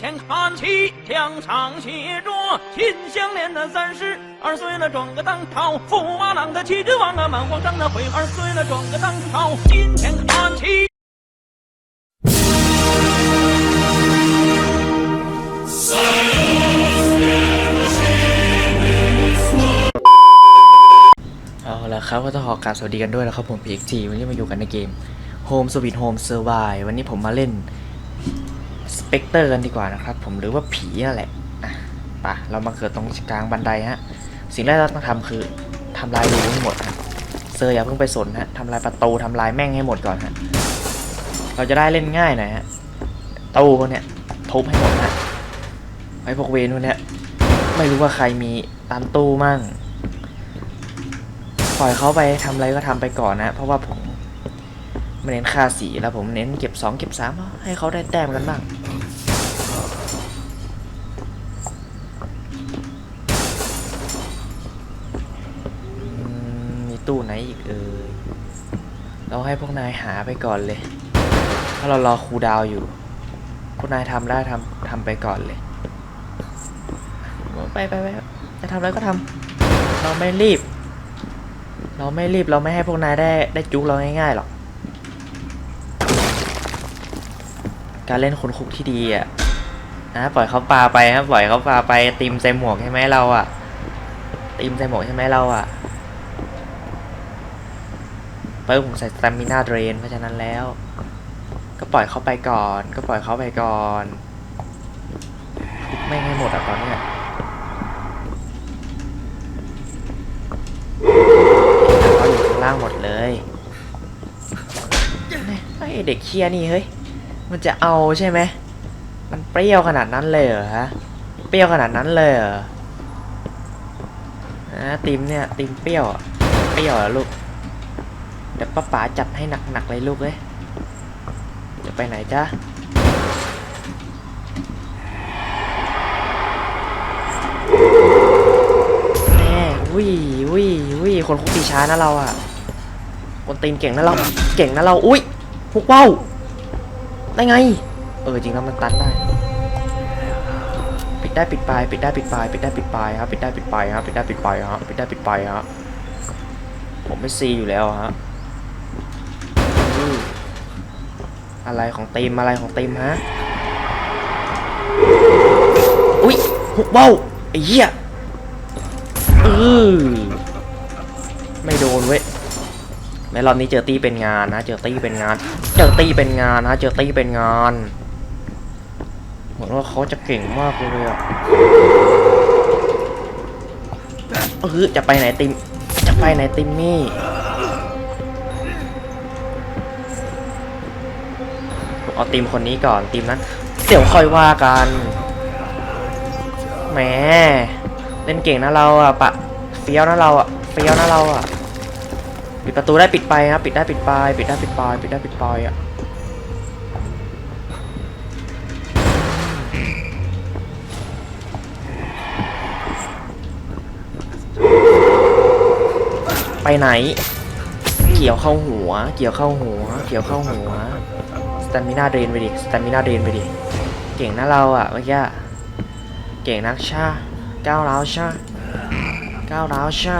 前看齐，墙上写着“秦香莲的三十二岁了，转个当朝。驸马郎的齐君王啊，满皇上的悔二岁了，转个当朝。金钱看齐。 เอาละครับก็ต้องขอกราบสวัสดีกันด้วยนะครับผม PXG วันนี้มาอยู่กันในเกม Home Sweet Home Survive วันนี้ผมมาเล่น Spectre กันดีกว่านะครับ ผมหรือว่าผีนั่นแหละอะปะเรามาเกิดตรงกลางบันไดฮะ สิ่งแรกเราต้องทำคือทำลายรูให้หมดฮะเซอร์อย่าเพิ่งไปสนฮะทำลายประตูทำลายแม่งให้หมดก่อนฮะเราจะได้เล่นง่ายหน่อยฮะตู้พวกเนี้ยทุบให้หมดฮะไอ้พวกเวนพวกเนี้ยไม่รู้ว่าใครมีตามตู้มั่งปล่อยเขาไปทำอะไรก็ทำไปก่อนนะ เพราะว่าผมไม่เน้นค่าสีแล้วผมเน้นเก็บสองเก็บสามให้เขาได้แต้มกันบ้างอืมมี ตู้ไหนอีกเอ่ยเราให้พวกนายหาไปก่อนเลยเพราะเรารอครูดาวอยู่ พวกนายทำได้ทำทำไปก่อนเลย ไปไปไปจะทำอะไรก็ทำเราไม่รีบ เราไม่รีบเราไม่ให้พวกนายได้ได้จุกเราง่ายๆหรอก การเล่นคนคุกที่ดีอะนะปล่อยเขาปาไปครับปล่อยเขาปาไปตีมใส่หมวกใช่ไหมเราอะตีมใส่หมวกใช่ไหมเราอะ เพิ่มผมใส่สตามินาเดรนเพราะฉะนั้นแล้ว ก็ปล่อยเขาไปก่อน ก็ปล่อยเขาไปก่อนไม่ให้หมดอะตอนเนี้ยเขาอยู่ข้างล่างหมดเลยไอเด็กเคียนี่เฮ้ย มันจะเอาใช่ไหม มันเปรี้ยวขนาดนั้นเลยเหรอฮะ เปรี้ยวขนาดนั้นเลยเหรออ่าติมเนี่ย ติมเปรี้ยว เปรี้ยวเหรอลูก เดี๋ยวป้าป๋าจัดให้หนักๆเลยลูกเอ้ยจะไปไหนจ๊ะแน่วิวิวิคนคุกตีช้านะเราอะ คนตีนเก่งนะเรา เก่งนะเรา อุ้ยพวกว่าได้ไง เออจริงแล้วมันตันได้ ปิดได้ปิดปลายปิดได้ปิดปลายปิดได้ปิดปลายครับ ปิดได้ปิดปลายครับ ปิดได้ปิดปลายครับ ปิดได้ปิดปลายครับ ผมไม่ซีอยู่แล้วฮะอืม อะไรของเตีมอะไรของเตีมฮะ อุ้ยพวกว่าไอ้เหี้ยออไม่โดนเว้ยแม้รอบนี้เจอตี้เป็นงานนะ เจอตี้เป็นงาน เจอตี้เป็นงานนะ เจอตี้เป็นงาน เหมือนว่าเขาจะเก่งมากเลยอะเออจะไปไหนติม จะไปไหนติมมี่ เอาทีมคนนี้ก่อนทีมนั้นเดี๋ยวค่อยว่ากันแหมเล่นเก่งนะเราอะปะเฟี้ยวนะเราอะเฟี้ยวนะเราอะปิดประตูได้ปิดไปครับปิดได้ปิดปลายปิดได้ปิดปลายปิดได้ปิดปลายอะไปไหน เกี่ยวเข้าหัว เกี่ยวเข้าหัว เกี่ยวเข้าหัว สตามิน่าเดรนไปดิสตามิน่าเดรนไปดิ เก่งนะเราอะเมื่อกี้เก่งนักชาก้าวร้าวชาก้าวร้าวชา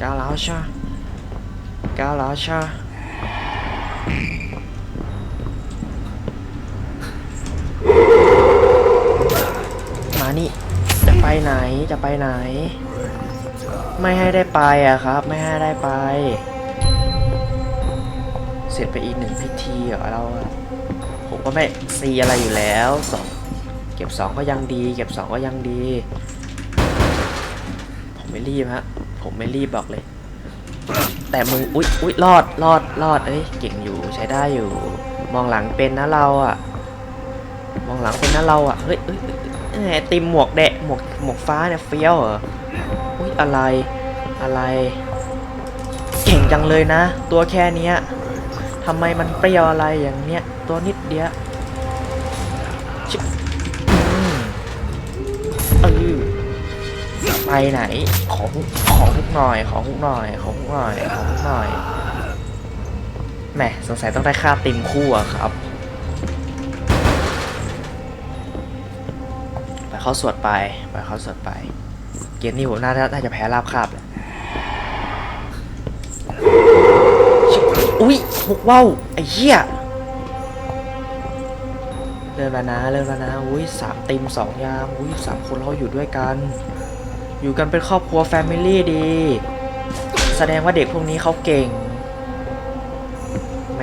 ก้าวร้าวชาก้าวร้าวชามานี่จะไปไหนจะไปไหน ไม่ให้ได้ไปอะครับ ไม่ให้ได้ไป ร็จไปอีกหนึ่งพิธีเหรอเราอะผมก็ไม่ซีอะไรอยู่แล้วสองเก็บสองก็ยังดี เก็บสองก็ยังดี ผมไม่รีบฮะ ผมไม่รีบบอกเลย แต่มึงอุ๊ยอุ๊ยรอดรอดรอดเอ้ยเก่งอยู่ใช้ได้อยู่ มองหลังเป็นนะเราอะ มองหลังเป็นนะเราอะเฮ้ยเอ้ยติมหมวกแดะหมวกหมวกฟ้าเนี่ยเฟี้ยวเหรออุ๊ยอะไรอะไร เก่งจังเลยนะ ตัวแค่เนี้ย ทำไมมันเปรี้ยวอะไรอย่างเนี้ย ตัวนิดเดียวอืมเออไปไหน ขอขอหุกหน่อย ขอหุกหน่อย ขอหุกหน่อย ขอหุกหน่อย แหม สงสัยต้องได้ค่าติมคู่อะครับ ไปเขาสวดไป ไปเขาสวดไป เกมนี้ผมน่าจะน่าจะแพ้ราบคาบแหละชิบ อุ้ยหกว่าวไอ้เหี้ยเริ่มแล้วนะเริ่มแล้วนะอุ้ยสามติมสองยามอุ้ยสามคนเขาอยู่ด้วยกัน อยู่กันเป็นครอบครัวแฟมิลี่ดี แสดงว่าเด็กพวกนี้เขาเก่งแหม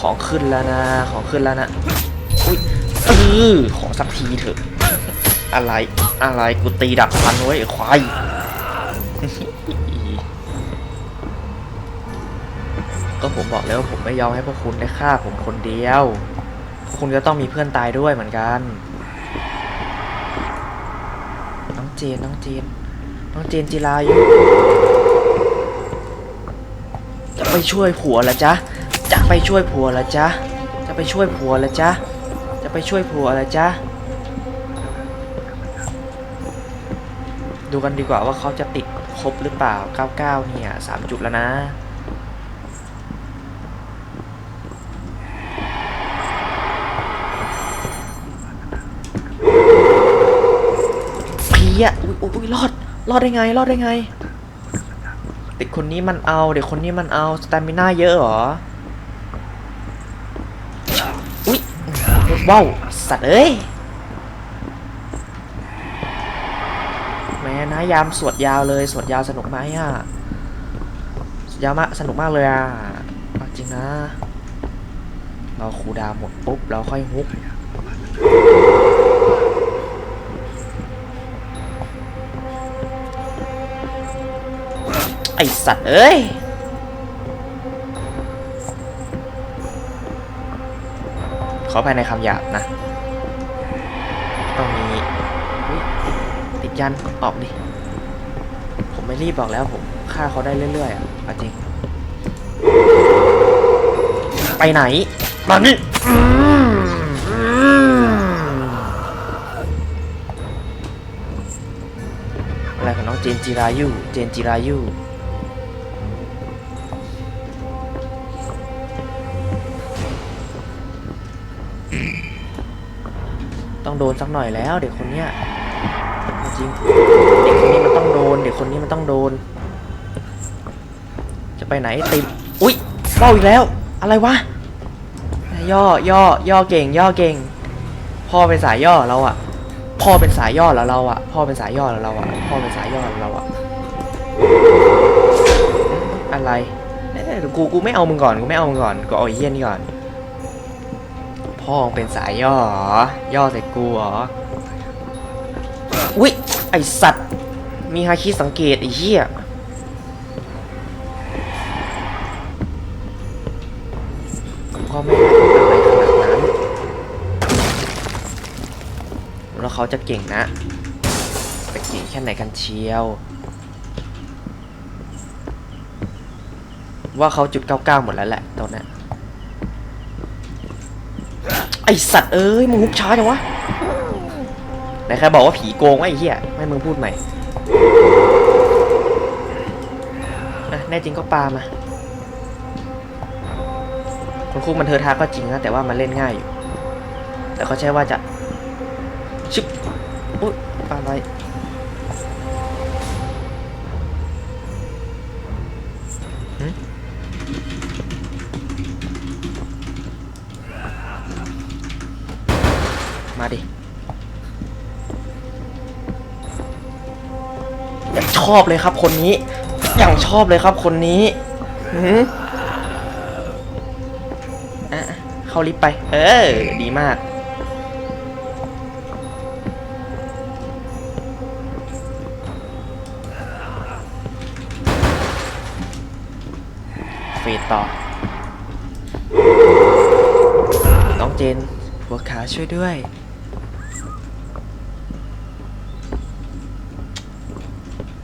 ของขึ้นแล้วนะ ของขึ้นแล้วนะอุ้ยเออขอสักทีเถอะ อะไร อะไร กูตีดักพันไว้ควาย ผมบอกแล้ววาผมไม่ยอมให้พวกคุณได้ฆ่าผมคนเดียว พวกคุณก็ต้องมีเพื่อนตายด้วยเหมือนกัน น้องเจนน้องเจนน้องเจนจิรายุจะไปช่วยผัวละจ๊ะ จะไปช่วยผัวละจ๊ะ จะไปช่วยผัวละจ๊ะ จะไปช่วยผัวละจ๊ะ ดูกันดีกว่าว่าเขาจะติดครบหรือเปล่า 99 เนี่ย 3 จุดแล้วนะ พีอะอุ้ยอุ้ยรอด รอดได้ไง รอดได้ไง เด็กคนนี้มันเอา เด็กคนนี้มันเอาสตามิน่าเยอะเหรอ อุ้ยว้าวสัตว์เอ้ย แม้นะยามสวดยาวเลย สวดยาวสนุกไหมอะสวดยาวมากสนุกมากเลยอะ จริงนะ เราคูดาวหมดปุ๊บ เราค่อยฮุก ไอสัตว์เอ้ยขอภายในคำหยาบนะต้องมีอุ๊ยติดยันออกดิ ผมไม่รีบบอกแล้วผมฆ่าเขาได้เรื่อยๆอะเอาจริง ไปไหน มานี่อืมอืมอะไรของน้องเจนจิรายุ เจนจิรายุ ต้องโดนสักหน่อยแล้ว เด็กคนเนี้ยจริงเด็กคนนี้มันต้องโดน เด็กคนนี้มันต้องโดน จะไปไหนติมอุ๊ยเฝ้าอีกแล้ว อะไรวะย่อย่อย่อเก่ง ย่อเก่ง พ่อเป็นสายย่อเราอะพ่อเป็นสายย่อแล้วเราอะพ่อเป็นสายย่อแล้วเราอะพ่อเป็นสายย่อแล้วเราอะอะไรเอ้ยกูกูไม่เอามึงก่อนกูไม่เอามึงก่อนกูเอาไอ้เหี้ยนี่ก่อน พ่อมึงเป็นสายย่อหรอย่อใส่กูเหรอ อุ๊ยไอสัตว์ มีฮาคิสังเกตไอ้เหี้ยก็ไม่ได้อะไรขนาดนั้น แล้วเขาจะเก่งนะไปเก่งแค่ไหนกันเชียว ว่าเขาจุด99หมดแล้วแหละตอนนี้น ไอสัตว์เอ้ยมึงฮุกช้าจังวะไหนใครบอกว่าผีโกงวะไอ้เหี้ยไม่มึงพูดใหม่อะแน่จริงก็ปามาคุณครูมันเธอทาก็จริงนะแต่ว่ามันเล่นง่ายอยู่ แต่เขาใช้ว่าจะชึบอุ๊ยปาอะไร มาดิ อย่างชอบเลยครับคนนี้ อย่างชอบเลยครับคนนี้หืออะเข้าลิฟต์ไป เออ ดีมากเฟดต่อ น้องเจนหัวขาช่วยด้วย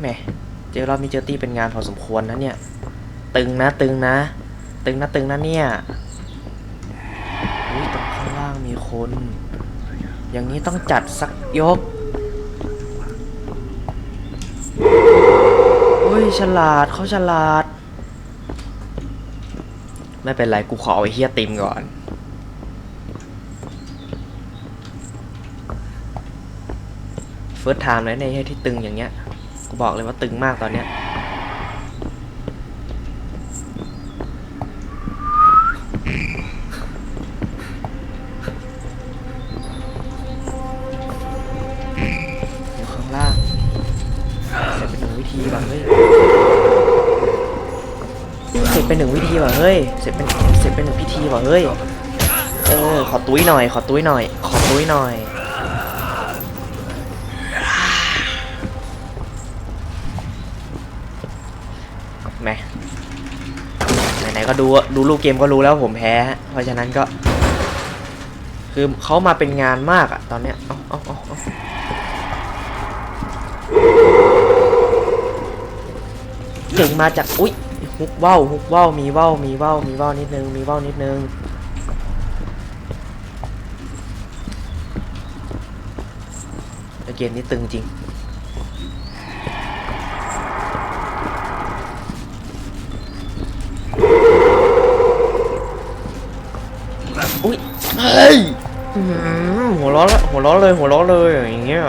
แหมเจอรอบนี้เจอตี้เป็นงานพอสมควรนะเนี่ย ตึงนะตึงนะ ตึงนะตึงนะเนี่ยอุ้ยตรงข้างล่างมีคน อย่างนี้ต้องจัดสักยกอุ้ยฉลาดเขาฉลาด ไม่เป็นไรกูขอเอาไอ้เฮียติมก่อนเฟิร์สไทม์เลยในยที่ตึงอย่างเงี้ย บอกเลยว่าตึงมากตอนเนี้ยอยู่ข้างล่างเสร็จเป็นหนึ่งวิธีว่ะเฮ้ยเสร็จเป็นหนึ่งวิธีว่ะเฮ้ยเสร็จเป็นเสร็จเป็นหนึ่งพิธีว่ะเฮ้ยเออขอตุ้ยหน่อย ขอตุ้ยหน่อย ขอตุ้ยหน่อย ก็ดูดูรูปเกมก็รู้แล้วผมแพ้ เพราะฉะนั้นก็ คือเขามาเป็นงานมากอะตอนเนี้ยเอาเอาเอาเอาเก่งมาจากอุ๊ยฮุกว่าวฮุกว่าวมีว่าวมีว่าวมีว่าวนิดนึงมีว่าวนิดนึงเกมนี้ตึงจริง อุ้ย เฮ้ยหัวเร้อนหัวเร้อนเลยหัวเร้อนเลยอย่างเงี้ย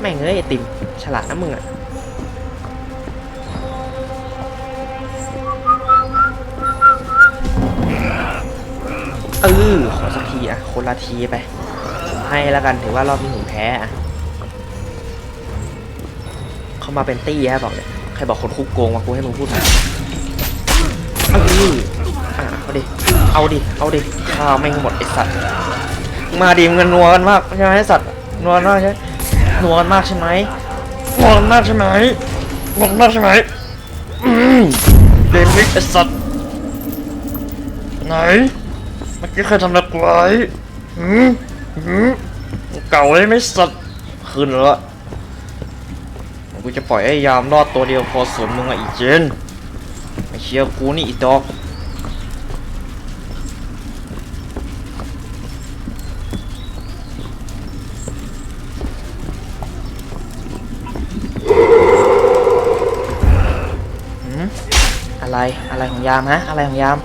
แม่งเอ้ยไอติมฉลาดนะมึงอะเออขอสักทีอะคนละทีไป ให้แล้วกันถือว่ารอบนี้ผมแพ้อะเขามาเป็นตี้ฮะบอกเลยใครบอกคนคุกโกงมากูให้มึงพูดมาเอออะเอาดิ เอาดิ เอาดิข้าวไม่หมดไอสัตว์ มาดิมงกันนัวกันมากใช่ไหมไอสัตว์ นัวมากใช่ไหมนัวกันมากใช่ไหมนัวกันมากใช่ไหมนัวกันมากใช่ไหมเดมิกไอสัตว์ ไหน เมื่อกี้ใครทำอะไรกูไว้หืมหืมเก่าเลยไม่สัตว์คืนแล้วกูจะปล่อยให้ยามรอดตัวเดียวพอสนมึงอะอีเจนไม่เชียร์กูนี่อีดอก อะไรอะไรของยามฮะอะไรของยาม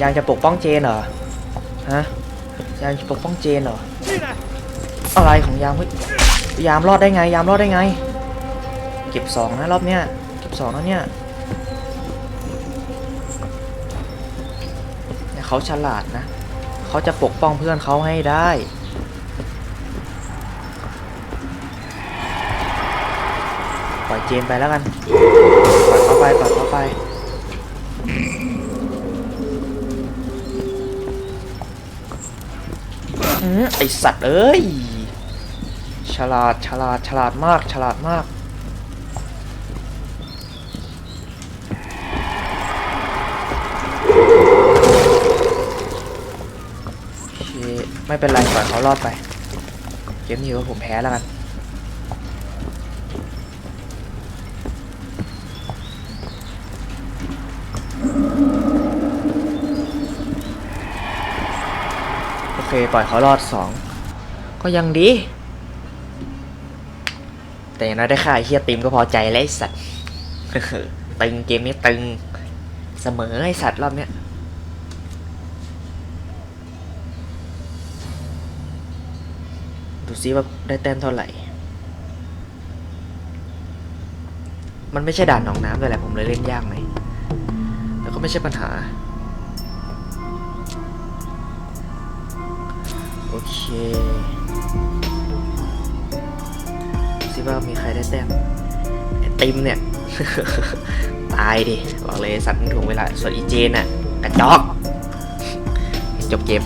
ยามจะปกป้องเจนเหรอฮะยามจะปกป้องเจนเหรออะไรของยามเฮ้ยยามรอดได้ไง ยามรอดได้ไง เก็บสองนะรอบเนี้ยเก็บสองแล้วเนี่ยเขาฉลาดนะเขาจะปกป้องเพื่อนเขาให้ได้ปล่อยเจนไปแล้วกัน ไอสัตว์เอ้ย ฉลาดฉลาดฉลาดมากฉลาดมากโอเคไม่เป็นไรปล่อยเขารอดไป เกมนี้ว่าผมแพ้แล้วกัน เคปล่อยเขารอดสองก็ยังดี แต่อย่างน้อยได้ค่าไอ้เฮียติมก็พอใจแล้วไอ้สัตว์ ตึงเกมนี้ตึงเสมอไอ้สัตว์รอบเนี้ยดูซิว่าได้แต้มเท่าไหร่ มันไม่ใช่ด่านหนองน้ำเลยแหละผมเลยเล่นยากหน่อยแล้วก็ไม่ใช่ปัญหา โอเคดูซิว่ามีใครได้แต้มไอติมเนี่ย ตายดิ บอกเลยสัตว์มันถ่วงเวลา ส่วนอีเจนอะกระจอก จบเกม